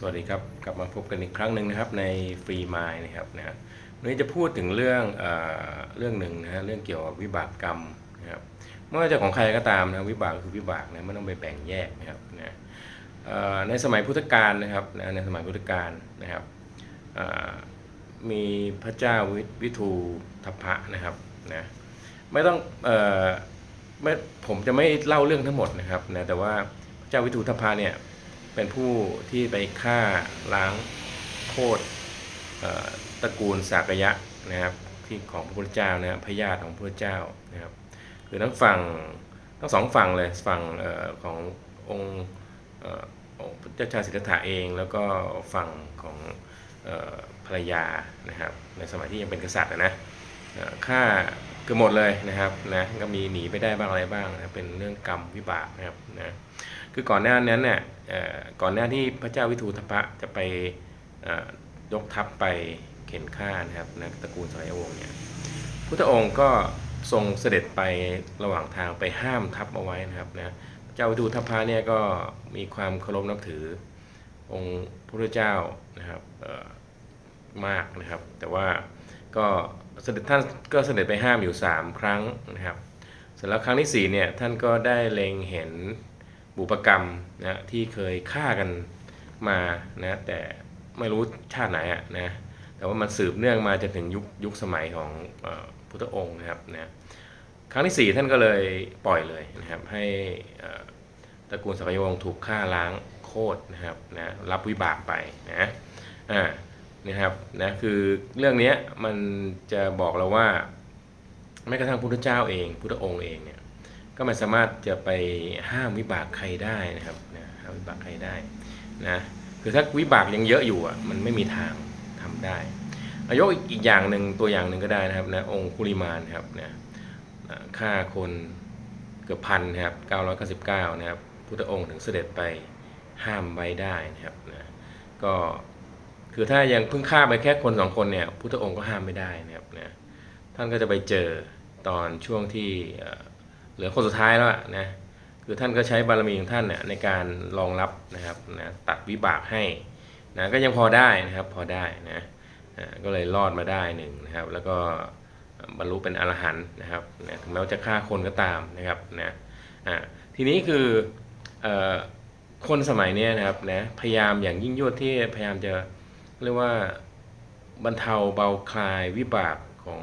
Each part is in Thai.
สวัสดีครับ กลับมาพบกันอีกครั้งหนึ่งนะครับในฟรีมายนะครับนะวันนี้จะพูดถึงเรื่องเอเรื่องหนึ่งนะฮะเรื่องเกี่ยวกับวิบากกรรมนะครับไม่ว่าจะของใครก็ตามนะวิบากก็คือวิบากนะไม่ต้องไปแบ่งแยกนะครับนะในสมัยพุทธกาลนะครับนะในสมัยพุทธกาลนะครับมีพระเจ้าวิวทูทัพพะนะครับนะไม่ต้องเอ่อไม่ผมจะไม่เล่าเรื่องทั้งหมดนะครับนะแต่ว่าพระเจ้าวิทูทัพพะเนี่ย เป็นผู้ที่ไปฆ่าล้างโคตรตระกูลสากยะนะครับที่ของพระพุทธเจ้านะครับพญาติของพระพุทธเจ้านะครับคือทั้งฝั่งทั้งสองฝั่งเลยฝั่งออขององค์องค์พระเจ้าชายสิทธัตถะเอง แล้วก็ฝั่งของออภรรยานะครับในสมัยที่ยังเป็นกษัตริย์นะ เอ่าเกือบหมดเลยนะครับนะก็มีหนีไปได้บ้างอะไรบ้างนะเป็นเรื่องกรรมวิบากนะครับนะคือก่อนหน้านั้นเนี่ยก่อนหน้าที่พระเจ้าวิทูธพะจะไปยกทัพไปเข็นฆ่านะครับนะตระกูลสายวงศ์เนี่ยพุทธองค์ก็ทรงเสด็จไประหว่างทางไปห้ามทัพเอาไว้นะครับนะพระเจ้าวิทูธพะเนี่ยก็มีความเคารพนับถือองค์พระพุทธเจ้านะครับมากนะครับ แต่ว่าก็ เสด็จท่านก็เสด็จไปห้ามอยู่ 3 ครั้งนะครับเสร็จแล้วครั้งที่สี่เนี่ยท่านก็ได้เล็งเห็นบุปกรรมนะที่เคยฆ่ากันมานะแต่ไม่รู้ชาติไหนอะนะแต่ว่ามันสืบเนื่องมาจนถึงยุคยุคสมัยของเพุทธองค์นะครับนะครั้งที่สี่ท่านก็เลยปล่อยเลยนะครับให้ตระกูลสักยวงศ์ถูกฆ่าล้างโคตรนะครับนะรับวิบากไปนะอ่า นะครับนะคือเรื่องนี้มันจะบอกเราว่าแม้กระทั่งพุทธเจ้าเองพุทธองค์เองเนี่ยก็ไม่สามารถจะไปห้ามวิบากใครได้นะครับนะห้ามวิบากใครได้นะคือถ้าวิบากยังเยอะอยู่อะมันไม่มีทางทำได้อายกอีกอย่างหนึ่งตัวอย่างหนึ่งก็ได้นะครับนะองค์คุลิมานครับนะอ่าฆ่าคนเกือบพันนะครับ999 นะครับพุทธองค์ถึงเสด็จไปห้ามไว้ได้นะครับนะก็ คือถ้ายังเพิ่งฆ่าไปแค่คนสองคนเนี่ยพุทธองค์ก็ห้ามไม่ได้นะครับนะท่านก็จะไปเจอตอนช่วงที่เหลือคนสุดท้ายแล้วนะคือท่านก็ใช้บารมีของท่านเนี่ยในการรองรับนะครับนะตัดวิบากให้นะก็ยังพอได้นะครับพอได้นะก็เลยรอดมาได้หนึ่งนะครับ แล้วก็บรรลุเป็นอรหันต์นะครับนะถึงแม้ว่าจะฆ่าคนก็ตามนะครับนะทีนี้คืออคนสมัยนี้นะครับนะพยายามอย่างยิ่งยวดที่พยายามจะ เรียกว่าบรรเทาเบาคลายวิบากของ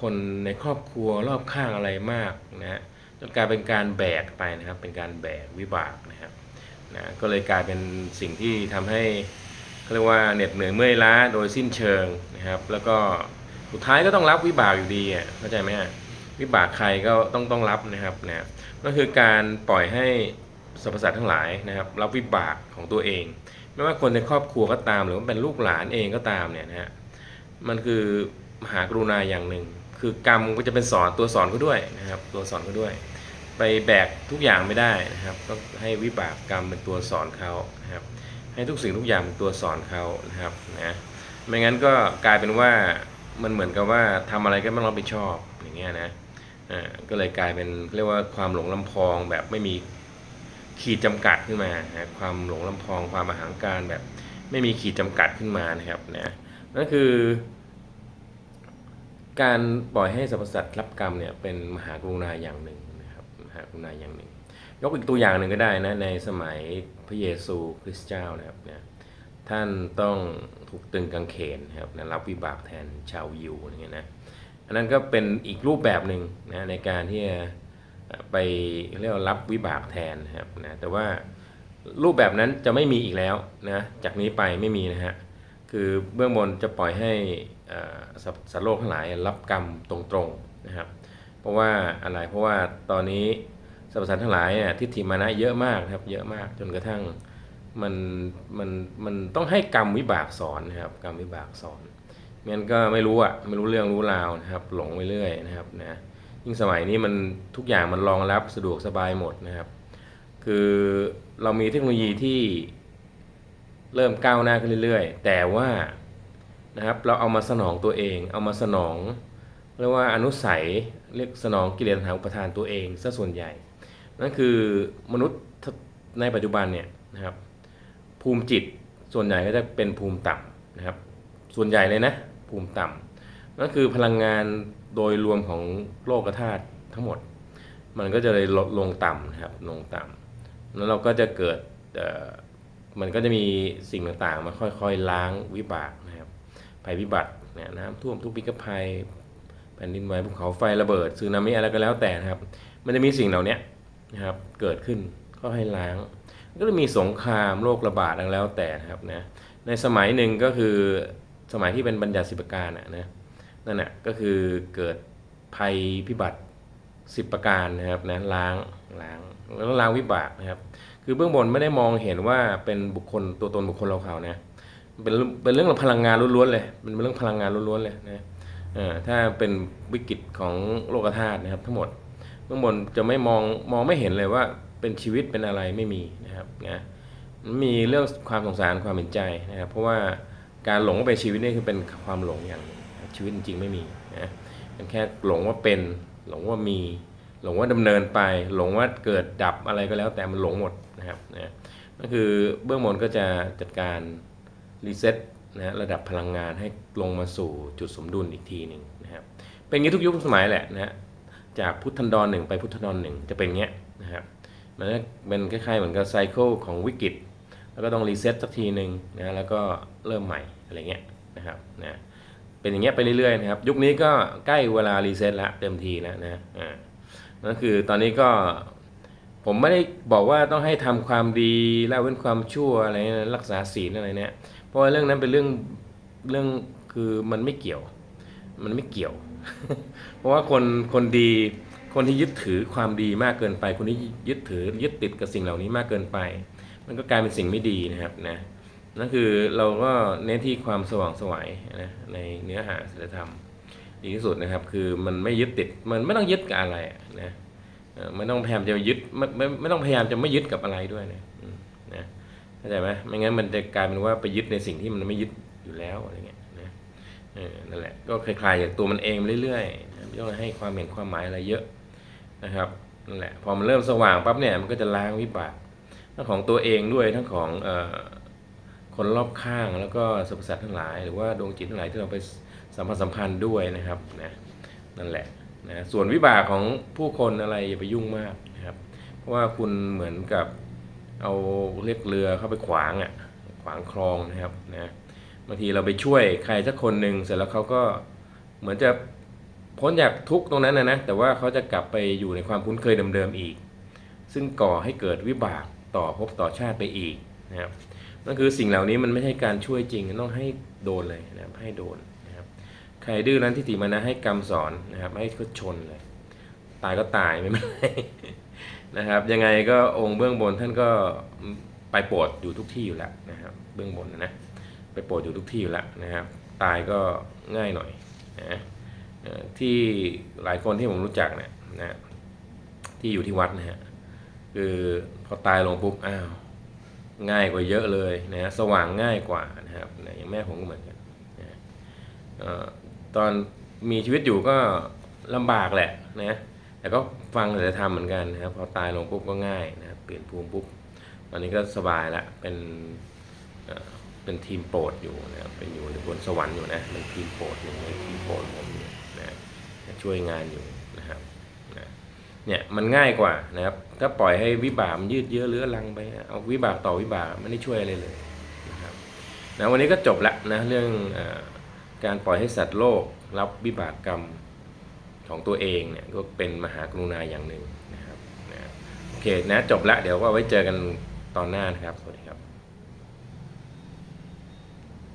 คนในครอบครัวรอบข้างอะไรมากนะฮะจนกลายเป็นการแบกไปนะครับเป็นการแบกวิบากนะครับนะก็เลยกลายเป็นสิ่งที่ทำให้เรียกว่าเหน็ดเหนื่อยเมื่อยล้าโดยสิ้นเชิงนะครับ แล้วก็สุดท้ายก็ต้องรับวิบากอยู่ดีอะเข้าใจไหมวิบากใครก็ต้องต้องรับนะครับนะก็คือการปล่อยให้สรรพสัตว์ทั้งหลายนะครับ รับวิบากของตัวเอง ไม่ว่าคนในครอบครัวก็ตาม หรือว่าเป็นลูกหลานเองก็ตามเนี่ยนะฮะมันคือมหากรุณาอย่างหนึ่ง คือกรรมก็จะเป็นสอนตัวสอนเขาด้วยนะครับ ตัวสอนเขาด้วย ไปแบกทุกอย่างไม่ได้นะครับก็ให้วิบากกรรมเป็นตัวสอนเขานะครับ ให้ทุกสิ่งทุกอย่างเป็นตัวสอนเขานะครับนะไม่งั้นก็กลายเป็นว่ามันเหมือนกับว่าทำอะไรก็ไม่รับผิดชอบอย่างเงี้ยนะอ่าก็เลยกลายเป็นเรียกว่าความหลงลำพองแบบไม่มี ขีดจำกัดขึ้นมานะความหลงลำพองความอาหางการแบบ ไม่มีขีดจำกัดขึ้นมานะครับนะนั่นคือ การปล่อยให้สรรพสัตว์รับกรรมเนี่ยเป็นมหากรุณาอย่างหนึ่งนะครับมหากรุณาอย่างหนึ่ง ยกอีกตัวอย่างหนึ่งก็ได้นะในสมัยพระเยซูคริสต์เจ้านะครับเนี่ยท่านต้องถูกตึงกางเขนนะครับนะรับวิบากแทนชาวยิวอย่างเงี้ยนะอันนั้นก็เป็นอีกรูปแบบหนึ่งนะในการที่จะ ไปเรียกรับวิบากแทนนะครับนะแต่ว่ารูปแบบนั้นจะไม่มีอีกแล้วนะจากนี้ไปไม่มีนะฮะคือเบื้องบนจะปล่อยให้สัตว์สัตว์โลกทั้งหลายรับกรรมตรงๆนะครับ เพราะว่าอะไรเพราะว่าตอนนี้สรรพสัตว์ทั้งหลายเนี่ยทิฏฐิมานะเยอะมากครับเยอะมากจนกระทั่งมันมันมันต้องให้กรรมวิบากสอนนะครับกรรมวิบากสอนม่งั้นก็ไม่รู้อะไม่รู้เรื่องรู้ราวนะครับ หลงไปเรื่อยนะครับนะ ยิ่งสมัยนี้มันทุกอย่างมันรองรับสะดวกสบายหมดนะครับ คือเรามีเทคโนโลยีที่เริ่มก้าวหน้าขึ้นเรื่อยๆ แต่ว่านะครับเราเอามาสนองตัวเอง เอามาสนองเรียกว่าอนุสัยเรียกสนองกิเลสหาอุปทานตัวเองซะส่วนใหญ่ นั่นคือมนุษย์ในปัจจุบันเนี่ยนะครับ ภูมิจิตส่วนใหญ่ก็จะเป็นภูมิต่ำนะครับ ส่วนใหญ่เลยนะภูมิต่ำนั่นคือพลังงาน โดยรวมของโลกธาตุทั้งหมด มันก็จะเลยลดลงต่ำนะครับลงต่ำแล้วเราก็จะเกิดมันก็จะมีสิ่งต่างๆมาค่อยๆล้างวิบากนะครับภัยพิบัติเนี่ยน้ำท่วมทุกปิกภัยแผ่นดินไหวภูเขาไฟระเบิดสึนามิอะไรก็แล้วแต่นะครับ มันจะมีสิ่งเหล่านี้นะครับเกิดขึ้นก็ให้ล้าง ก็จะมีสงครามโรคระบาดอะไรแล้วแต่นะครับนะในสมัยหนึ่งก็คือสมัยที่เป็นบัญญัติสิบประการนะ นั่นแหละก็คือเกิดภัยพิบัติสิบประการนะครับนะล้างล้างแล้วล้างวิบากนะครับ คือเบื้องบนไม่ได้มองเห็นว่าเป็นบุคคลตัวตนบุคคลเราเขานะเป็นเป็นเรื่องของพลังงานล้วนๆเลยมันเป็นเรื่องพลังงานล้วนๆเลยนะถ้าเป็นวิกฤตของโลกธาตุนะครับ ทั้งหมดเบื้องบนจะไม่มองมองไม่เห็นเลยว่าเป็นชีวิตเป็นอะไรไม่มีนะครับนะมันมีเรื่องความสงสารความเห็นใจนะครับ เพราะว่าการหลงเป็นชีวิตนี่คือเป็นความหลงอย่างนึ ชีวิตจริงไม่มีนะเป็นแค่หลงว่าเป็น หลงว่ามี หลงว่าดำเนินไป หลงว่าเกิดดับอะไรก็แล้วแต่มันหลงหมดนะครับนะนั่นคือเบื้องบนก็จะจัดการรีเซ็ตนะระดับพลังงานให้ลงมาสู่จุดสมดุลอีกทีหนึ่งนะครับเป็นอย่างนี้ทุกยุคทุกสมัยแหละนะจากพุทธันดรหนึ่งไปพุทธันดรหนึ่งจะเป็นเงี้ยนะครับมันก็เป็นคล้ายๆเหมือนกับไซเคิลของวิกฤตแล้วก็ต้องรีเซ็ตสักทีหนึ่งนะแล้วก็เริ่มใหม่อะไรเงี้ยนะครับนะ เป็นอย่างเงี้ยไปเรื่อยๆนะครับยุคนี้ก็ใกล้เวลารีเซ็ตแล้วเต็มทีแล้วนะอ่านั่นคือตอนนี้ก็ผมไม่ได้บอกว่าต้องให้ทำความดีละเว้นความชั่วอะไรนะรักษาศีลอะไรเนี่ยเพราะว่าเรื่องนั้นเป็นเรื่องเรื่องคือมันไม่เกี่ยว มันไม่เกี่ยว เพราะว่าคนคนดีคนที่ยึดถือความดีมากเกินไป คนที่ยึดถือยึดติดกับสิ่งเหล่านี้มากเกินไป มันก็กลายเป็นสิ่งไม่ดีนะครับนะ นั่นคือเราก็เน้นที่ความสว่างสวยนะในเนื้อหาศีลธรรมดีที่สุดนะครับ คือมันไม่ยึดติดมันไม่ต้องยึดกับอะไรนะไม่ต้องพยายามจะยึดไม่ไม่ไม่ต้องพยายามจะไม่ยึดกับอะไรด้วยนะนะเข้าใจไหมไม่งั้นมันจะกลายเป็นว่าไปยึดในสิ่งที่มันไม่ยึดอยู่แล้วอะไรเงี้ยนะนั่นแหละก็คลายๆอย่างตัวมันเองเรื่อยๆไม่ต้องให้ความเห็นความหมายอะไรเยอะนะครับนั่นแหละพอมันเริ่มสว่างปั๊บเนี่ยมันก็จะล้างวิบากทั้งของตัวเองด้วยทั้งของเอ่อ คนรอบข้างแล้วก็สรรพสัตว์ทั้งหลาย หรือว่าดวงจิตทั้งหลายที่เราไปสัมพันธ์สัมพันธ์ด้วยนะครับนะนั่นแหละนะส่วนวิบากของผู้คนอะไรอย่าไปยุ่งมากนะครับเพราะว่าคุณเหมือนกับเอาเรียกเรือเข้าไปขวางอะขวางคลองนะครับนะบางทีเราไปช่วยใครสักคนหนึ่งเสร็จแล้วเขาก็เหมือนจะพ้นจากทุกตรงนั้นนะนะแต่ว่าเขาจะกลับไปอยู่ในความคุ้นเคยเดิมๆอีก ซึ่งก่อให้เกิดวิบากต่อภพต่อชาติไปอีกนะครับ นั่นคือสิ่งเหล่านี้มันไม่ใช่การช่วยจริงต้องให้โดนเลยนะครับให้โดนนะครับใครดื้อนั้นที่ติมานะให้กรรมสอนนะครับ ให้เขาชนเลย ตายก็ตายไม่เป็นไรนะครับ ยังไงก็องค์เบื้องบนท่านก็ไปโปรดอยู่ทุกที่อยู่แล้วนะครับ เบื้องบนนะไปโปรดอยู่ทุกที่อยู่แล้วนะครับ ตายก็ง่ายหน่อยนะที่หลายคนที่ผมรู้จักเนี่ยนะที่อยู่ที่วัดนะฮะคือพอตายลงปุ๊บอ้าว ง่ายกว่าเยอะเลยนะฮะสว่างง่ายกว่านะครับนะอย่างแม่ผมก็เหมือนกันนะตอนมีชีวิตอยู่ก็ลำบากแหละนะแต่ก็ฟังแต่ทำเหมือนกันนะครับพอตายลงปุ๊บก็ง่ายนะครับเปลี่ยนภูมิปุ๊บตอนนี้ก็สบายละเป็นเป็นทีมโปรดอยู่นะครับเป็นอยู่ในบนสวรรค์อยู่นะเป็นทีมโปรดอยู่ในทีมโปรดผมนะช่วยงานอยู่นะครับ เนี่ยมันง่ายกว่านะครับถ้าปล่อยให้วิบากมันยืดเยื้อเรื้อรังไป เอาวิบากต่อวิบากไม่ได้ช่วยอะไรเลยนะครับนะวันนี้ก็จบละนะเรื่องอการปล่อยให้สัตว์โลก รับวิบากกรรมของตัวเองเนี่ยก็เป็นมหากรุณาอย่างหนึ่งนะครับนะโอเคนะจบละเดี๋ยวว่าไว้เจอกันตอนหน้านะครับสวัสดีครับ